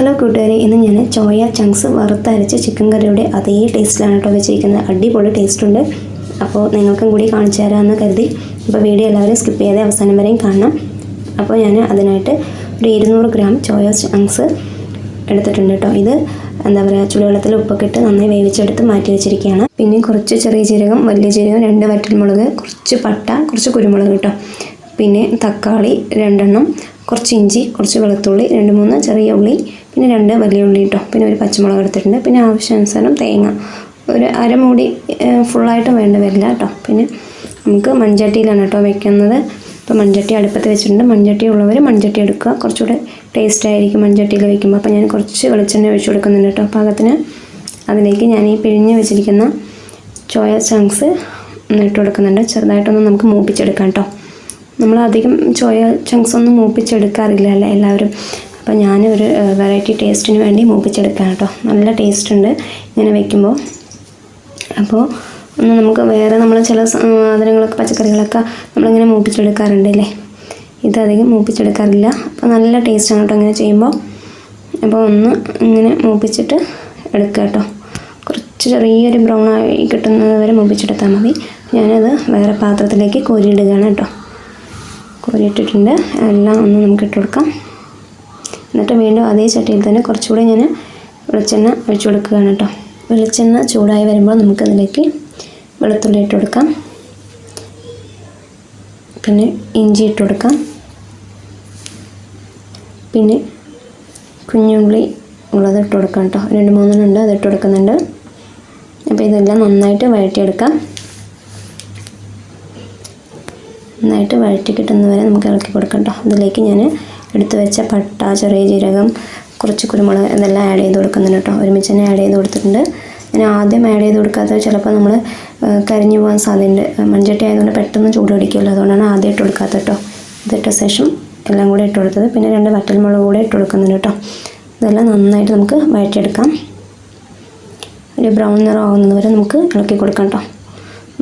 Hello കൂട്ടുകാരെ ഇന്ന് ഞാൻ ചോയ ചങ്ക്സ് വറുത്തരച്ച ചിക്കൻ കറിയുടെ അതേ ടേസ്റ്റിലാണ് കേട്ടോ വെച്ചിരിക്കുന്നത്. അടിപൊളി ടേസ്റ്റ് ഉണ്ട്. അപ്പോൾ നിങ്ങൾക്കും കൂടി കാണിച്ചു തരാമെന്ന് കരുതി. അപ്പോൾ വീഡിയോ എല്ലാവരും സ്കിപ്പ് ചെയ്യാതെ അവസാനം വരെയും കാണണം. അപ്പോൾ ഞാൻ അതിനായിട്ട് ഒരു ഇരുന്നൂറ് ഗ്രാം ചോയ ചങ്ക്സ് എടുത്തിട്ടുണ്ട് കേട്ടോ. ഇത് എന്താ പറയുക ചുടുവെള്ളത്തിൽ ഉപ്പൊക്കെ ഇട്ട് നന്നായി വേവിച്ചെടുത്ത് മാറ്റി വെച്ചിരിക്കുകയാണ്. പിന്നെ കുറച്ച് ചെറിയ ജീരകം വലിയ ജീരകം രണ്ട് വറ്റൽമുളക് കുറച്ച് പട്ട കുറച്ച് കുരുമുളക് കേട്ടോ. പിന്നെ തക്കാളി രണ്ടെണ്ണം കുറച്ച് ഇഞ്ചി കുറച്ച് വെളുത്തുള്ളി രണ്ട് മൂന്ന് ചെറിയ ഉള്ളി പിന്നെ രണ്ട് വലിയ ഉള്ളി കേട്ടോ പിന്നെ ഒരു പച്ചമുളക് എടുത്തിട്ടുണ്ട്. പിന്നെ ആവശ്യാനുസരണം തേങ്ങ. ഒരു അരമൂടി ഫുള്ളായിട്ട് വേണ്ട വരില്ല കേട്ടോ. പിന്നെ നമുക്ക് മൺചട്ടിയിലാണ് കേട്ടോ വെക്കുന്നത്. ഇപ്പോൾ മൺചട്ടി അടുപ്പത്ത് വെച്ചിട്ടുണ്ട്. മൺചട്ടി ഉള്ളവർ മൺചട്ടി എടുക്കുക. കുറച്ചുകൂടെ ടേസ്റ്റ് ആയിരിക്കും മൺചട്ടിയിൽ വെക്കുമ്പോൾ. അപ്പോൾ ഞാൻ കുറച്ച് വെളിച്ചെണ്ണ ഒഴിച്ച് കൊടുക്കുന്നുണ്ട് കേട്ടോ. പാകത്തിന് അതിലേക്ക് ഞാൻ ഈ പിഴിഞ്ഞ് വെച്ചിരിക്കുന്ന ചോയ ചങ്ക്സ് ഇട്ട് കൊടുക്കുന്നുണ്ട്. ചെറുതായിട്ടൊന്ന് നമുക്ക് മൂപ്പിച്ചെടുക്കാം കേട്ടോ. നമ്മൾ അധികം ചോയ ചങ്ക്സ് ഒന്നും മൂപ്പിച്ചെടുക്കാറില്ല അല്ലേ? എല്ലാവരും അപ്പോൾ ഞാൻ ഒരു വെറൈറ്റി ടേസ്റ്റിന് വേണ്ടി മൂപ്പിച്ചെടുക്കാം കേട്ടോ. നല്ല ടേസ്റ്റ് ഉണ്ട് ഇങ്ങനെ വെക്കുമ്പോൾ. അപ്പോൾ ഒന്ന് നമുക്ക് വേറെ നമ്മൾ ചില സാധനങ്ങളൊക്കെ പച്ചക്കറികളൊക്കെ നമ്മളിങ്ങനെ മൂപ്പിച്ചെടുക്കാറുണ്ട് അല്ലേ? ഇതധികം മൂപ്പിച്ചെടുക്കാറില്ല. അപ്പോൾ നല്ല ടേസ്റ്റാണ് കേട്ടോ അങ്ങനെ ചെയ്യുമ്പോൾ. അപ്പോൾ ഒന്ന് ഇങ്ങനെ മൂപ്പിച്ചിട്ട് എടുക്കുക കേട്ടോ. കുറച്ച് ചെറിയൊരു ബ്രൗൺ ആയി കിട്ടുന്നത് വരെ മൂപ്പിച്ചെടുത്താൽ മതി. ഞാനത് വേറെ പാത്രത്തിലേക്ക് കോരിയിടുകയാണ് കേട്ടോ. കോരിയിട്ടിട്ടുണ്ട്. എല്ലാം ഒന്ന് നമുക്ക് ഇട്ട് കൊടുക്കാം. എന്നിട്ട് വീണ്ടും അതേ ചട്ടിയിൽ തന്നെ കുറച്ചുകൂടി ഞാൻ വെളിച്ചെണ്ണ ഒഴിച്ചു കൊടുക്കുകയാണ് കേട്ടോ. വെളിച്ചെണ്ണ ചൂടായി വരുമ്പോൾ നമുക്കതിലേക്ക് വെളുത്തുള്ളി ഇട്ട് കൊടുക്കാം. പിന്നെ ഇഞ്ചി ഇട്ട് കൊടുക്കാം. പിന്നെ കുഞ്ഞുള്ളി ഉള്ളത് ഇട്ട് കൊടുക്കാം കേട്ടോ. രണ്ട് മൂന്നെണ്ണം ഉണ്ട് അത് ഇട്ട് കൊടുക്കുന്നുണ്ട്. അപ്പോൾ ഇതെല്ലാം നന്നായിട്ട് വഴറ്റിയെടുക്കാം. നന്നായിട്ട് വഴറ്റി കിട്ടുന്നവരെ നമുക്ക് ഇളക്കി കൊടുക്കാം കേട്ടോ. അതിലേക്ക് ഞാൻ എടുത്തു വെച്ച പട്ട ചെറിയ ജീരകം കുറച്ച് കുരുമുളക് ഇതെല്ലാം ആഡ് ചെയ്ത് കൊടുക്കുന്നുണ്ട് കേട്ടോ. ഒരുമിച്ച് തന്നെ ആഡ് ചെയ്ത് കൊടുത്തിട്ടുണ്ട്. ഞാൻ ആദ്യം ആഡ് ചെയ്ത് കൊടുക്കാത്തത് ചിലപ്പോൾ നമ്മൾ കരിഞ്ഞു പോകാൻ സാധ്യതയുണ്ട്. മൺചട്ടി ആയതുകൊണ്ട് പെട്ടെന്ന് ചൂട് പിടിക്കുമല്ലോ. അതുകൊണ്ടാണ് ആദ്യം ഇട്ട് കൊടുക്കാത്തത് കേട്ടോ. ഇതിട്ട ശേഷം എല്ലാം കൂടെ ഇട്ട് കൊടുത്തത്. പിന്നെ രണ്ട് വറ്റൽമുളക് കൂടെ ഇട്ട് കൊടുക്കുന്നുണ്ട് കേട്ടോ. ഇതെല്ലാം നന്നായിട്ട് നമുക്ക് വഴറ്റിയെടുക്കാം. ഒരു ബ്രൗൺ നിറം ആകുന്നത് വരെ നമുക്ക് ഇളക്കി കൊടുക്കാം കേട്ടോ.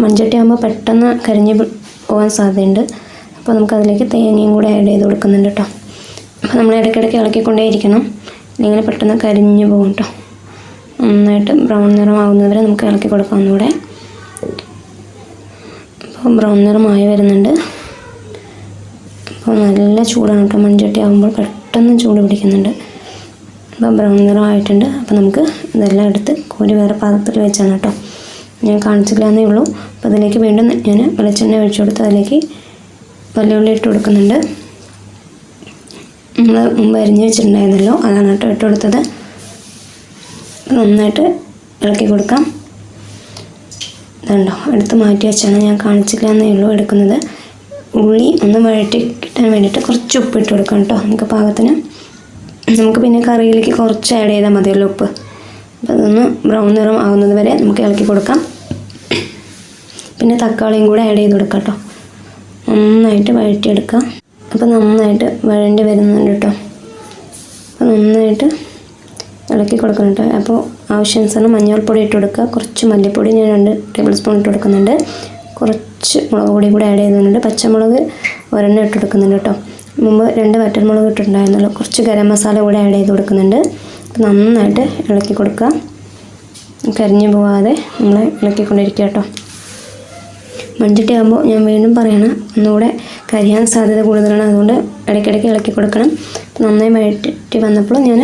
മൺചട്ടി ആകുമ്പോൾ പെട്ടെന്ന് കരിഞ്ഞ് പോകാൻ സാധ്യതയുണ്ട്. അപ്പോൾ നമുക്കതിലേക്ക് തേങ്ങയും കൂടെ ആഡ് ചെയ്ത് കൊടുക്കുന്നുണ്ട് കേട്ടോ. അപ്പോൾ നമ്മൾ ഇടയ്ക്കിടയ്ക്ക് ഇളക്കിക്കൊണ്ടേ ഇരിക്കണം ഇല്ലെങ്കിൽ പെട്ടെന്ന് കരിഞ്ഞു പോകും കേട്ടോ നന്നായിട്ട് ബ്രൗൺ നിറമാകുന്നവരെ നമുക്ക് ഇളക്കി കൊടുക്കാം ഒന്നുകൂടെ. അപ്പോൾ ബ്രൗൺ നിറമായി വരുന്നുണ്ട്. അപ്പോൾ നല്ല ചൂടാണ് കേട്ടോ മൺചട്ടി ആകുമ്പോൾ പെട്ടെന്ന് ചൂട് പിടിക്കുന്നുണ്ട്. അപ്പോൾ ബ്രൗൺ നിറമായിട്ടുണ്ട്. അപ്പോൾ നമുക്ക് ഇതെല്ലാം എടുത്ത് കോരി വേറെ പാത്രത്തിൽ വെച്ചാണ് കേട്ടോ ഞാൻ കാണിച്ചില്ലാന്നേ ഉള്ളൂ. അപ്പോൾ അതിലേക്ക് വീണ്ടും ഞാൻ വെളിച്ചെണ്ണ ഒഴിച്ചു കൊടുത്ത് അതിലേക്ക് വലിയുള്ളി ഇട്ട് കൊടുക്കുന്നുണ്ട്. നമ്മൾ മുമ്പ് അരിഞ്ഞ് വെച്ചിട്ടുണ്ടായിരുന്നല്ലോ അതാണ് കേട്ടോ ഇട്ട് കൊടുത്തത്. നന്നായിട്ട് ഇളക്കി കൊടുക്കാം. ഇതുണ്ടോ? എടുത്ത് മാറ്റി വെച്ചാണ് ഞാൻ കാണിച്ചില്ല എന്നേ ഉള്ളൂ എടുക്കുന്നത്. ഉള്ളി ഒന്ന് വഴറ്റി കിട്ടാൻ വേണ്ടിയിട്ട് കുറച്ച് ഉപ്പ് ഇട്ട് കൊടുക്കാം കേട്ടോ നമുക്ക് പാകത്തിന്. നമുക്ക് പിന്നെ കറിയിലേക്ക് കുറച്ച് ആഡ് ചെയ്താൽ മതിയല്ലോ ഉപ്പ്. അപ്പോൾ അതൊന്ന് ബ്രൗൺ നിറം ആകുന്നത് വരെ നമുക്ക് ഇളക്കി കൊടുക്കാം. പിന്നെ തക്കാളിയും കൂടെ ആഡ് ചെയ്ത് കൊടുക്കാം കേട്ടോ. നന്നായിട്ട് വഴറ്റിയെടുക്കാം. അപ്പോൾ നന്നായിട്ട് വഴണ്ടി വരുന്നുണ്ട് കേട്ടോ അപ്പോൾ നന്നായിട്ട് ഇളക്കി കൊടുക്കണം കേട്ടോ അപ്പോൾ ആവശ്യാനുസരണം മഞ്ഞൾപ്പൊടി ഇട്ട് കൊടുക്കുക. കുറച്ച് മല്ലിപ്പൊടി ഞാൻ രണ്ട് ടേബിൾ സ്പൂൺ ഇട്ട് കൊടുക്കുന്നുണ്ട്. കുറച്ച് മുളക് പൊടി കൂടെ ആഡ് ചെയ്യുന്നുണ്ട്. പച്ചമുളക് ഒരെണ്ണം ഇട്ട് കൊടുക്കുന്നുണ്ട് കേട്ടോ മുമ്പ് രണ്ട് വറ്റൽമുളക് ഇട്ടിട്ടുണ്ടായിരുന്നല്ലോ. കുറച്ച് ഗരം മസാല കൂടി ആഡ് ചെയ്ത് കൊടുക്കുന്നുണ്ട്. നന്നായിട്ട് ഇളക്കി കൊടുക്കുക. കരിഞ്ഞു പോവാതെ നമ്മൾ ഇളക്കിക്കൊണ്ടിരിക്കുക കേട്ടോ മൺചട്ടി ആകുമ്പോൾ ഞാൻ വീണ്ടും പറയണം. ഒന്നുകൂടെ കരിയാൻ സാധ്യത കൂടുതലാണ്. അതുകൊണ്ട് ഇടയ്ക്കിടയ്ക്ക് ഇളക്കി കൊടുക്കണം. നന്നായി വഴറ്റി വന്നപ്പോൾ ഞാൻ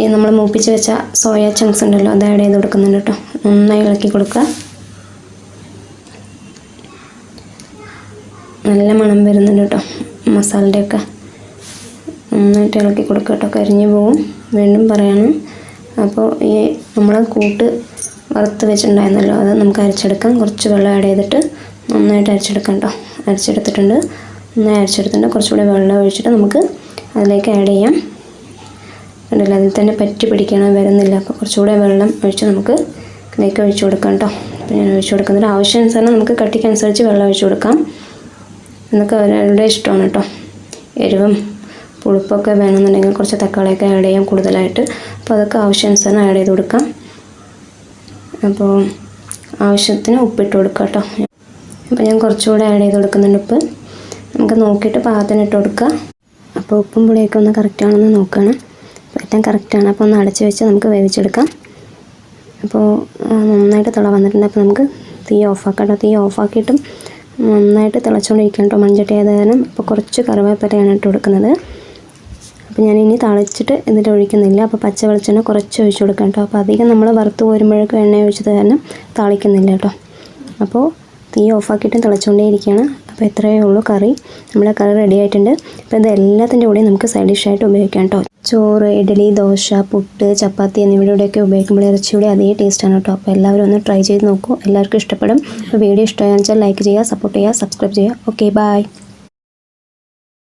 ഈ നമ്മൾ മൂപ്പിച്ച് വെച്ച സോയ ചങ്ക്സ് ഉണ്ടല്ലോ അത് ആഡ് ചെയ്ത് കൊടുക്കുന്നുണ്ട് കേട്ടോ. നന്നായി ഇളക്കി കൊടുക്കുക. നല്ല മണം വരുന്നുണ്ട് കേട്ടോ. മസാലയുടെയൊക്കെ. നന്നായിട്ട് ഇളക്കി കൊടുക്കുക കേട്ടോ. കരിഞ്ഞു പോവും വീണ്ടും പറയണം. അപ്പോൾ ഈ നമ്മൾ കൂട്ട് വറുത്ത് വെച്ചിട്ടുണ്ടായിരുന്നല്ലോ. അത് നമുക്ക് അരച്ചെടുക്കാം. കുറച്ച് വെള്ളം ആഡ് ചെയ്തിട്ട് നന്നായിട്ട് അരച്ചെടുക്കാം കേട്ടോ അരച്ചെടുത്തിട്ടുണ്ട്. നന്നായി അരച്ചെടുത്തിട്ടുണ്ട്. കുറച്ചുകൂടി വെള്ളം ഒഴിച്ചിട്ട് നമുക്ക് അതിലേക്ക് ആഡ് ചെയ്യാം. കണ്ടില്ല? അതിൽ തന്നെ പറ്റി പിടിക്കണം വരുന്നില്ല. അപ്പോൾ കുറച്ചുകൂടെ വെള്ളം ഒഴിച്ച് നമുക്ക് ഇതിലേക്ക് ഒഴിച്ചു കൊടുക്കാം കേട്ടോ അപ്പോൾ ഞാൻ ഒഴിച്ചു കൊടുക്കുന്നത് ആവശ്യാനുസരണം നമുക്ക് കട്ടിക്കനുസരിച്ച് വെള്ളം ഒഴിച്ചു കൊടുക്കാം. എന്നൊക്കെ അവരുടെ ഇഷ്ടമാണ് കേട്ടോ എരിവും പുളിപ്പൊക്കെ വേണമെന്നുണ്ടെങ്കിൽ കുറച്ച് തക്കാളിയൊക്കെ ആഡ് ചെയ്യാം കൂടുതലായിട്ട്. അപ്പോൾ അതൊക്കെ ആവശ്യാനുസരണം ആഡ് ചെയ്ത് കൊടുക്കാം. അപ്പോൾ ആവശ്യത്തിന് ഉപ്പിട്ട് കൊടുക്കുക കേട്ടോ. അപ്പോൾ ഞാൻ കുറച്ചുകൂടെ ആഡ് ചെയ്ത് കൊടുക്കുന്നുണ്ട് ഉപ്പ്. നമുക്ക് നോക്കിയിട്ട് പാകത്തിന് ഇട്ട് കൊടുക്കുക അപ്പോൾ ഉപ്പും പുളിയൊക്കെ ഒന്ന് കറക്റ്റ് ആണെന്ന് നോക്കണം. അപ്പോൾ ഏറ്റവും ആണ്. അപ്പോൾ ഒന്ന് അടച്ച് വെച്ച് നമുക്ക് വേവിച്ചെടുക്കാം. അപ്പോൾ നന്നായിട്ട് തിള വന്നിട്ടുണ്ട്. അപ്പോൾ നമുക്ക് തീ ഓഫാക്കാം തീ ഓഫാക്കിയിട്ടും നന്നായിട്ട് തിളച്ചുകൊണ്ടിരിക്കണം കേട്ടോ മൺചട്ടി ആയത് കാരണം അപ്പോൾ കുറച്ച് കറിവേപ്പിലയാണ് ഇട്ട് കൊടുക്കുന്നത്. അപ്പോൾ ഞാൻ ഇനി തളിച്ചിട്ട് ഇതിൽ ഒഴിക്കുന്നില്ല. അപ്പോൾ പച്ച വെളിച്ചെണ്ണ കുറച്ച് ഒഴിച്ചു കൊടുക്കാം കേട്ടോ. അപ്പോൾ അധികം നമ്മൾ വറുത്ത് കോരുമ്പോഴേക്കും എണ്ണ ഒഴിച്ചത് കാരണം തളിക്കുന്നില്ല കേട്ടോ. അപ്പോൾ തീ ഓഫാക്കിയിട്ടും തിളച്ചുകൊണ്ടേ ഇരിക്കുകയാണ് അപ്പോൾ ഇത്രയേ ഉള്ളൂ കറി. നമ്മുടെ കറി റെഡി ആയിട്ടുണ്ട്. അപ്പോൾ ഇത് എല്ലാത്തിന്റെ കൂടെയും നമുക്ക് സൈഡ് ഡിഷായിട്ട് ഉപയോഗിക്കാം കേട്ടോ. ചോറ് ഇഡലി ദോശ പുട്ട് ചപ്പാത്തി എന്നിവയുടെയൊക്കെ ഉപയോഗിക്കുമ്പോൾ ഇറച്ചിയുടെ അതേ ടേസ്റ്റാണ് കേട്ടോ. അപ്പോൾ എല്ലാവരും ഒന്ന് ട്രൈ ചെയ്ത് നോക്കൂ. എല്ലാവർക്കും ഇഷ്ടപ്പെടും. വീഡിയോ ഇഷ്ടമായെന്ന് വെച്ചാൽ ലൈക്ക് ചെയ്യുക സപ്പോർട്ട് ചെയ്യുക സബ്സ്ക്രൈബ് ചെയ്യുക. Okay bye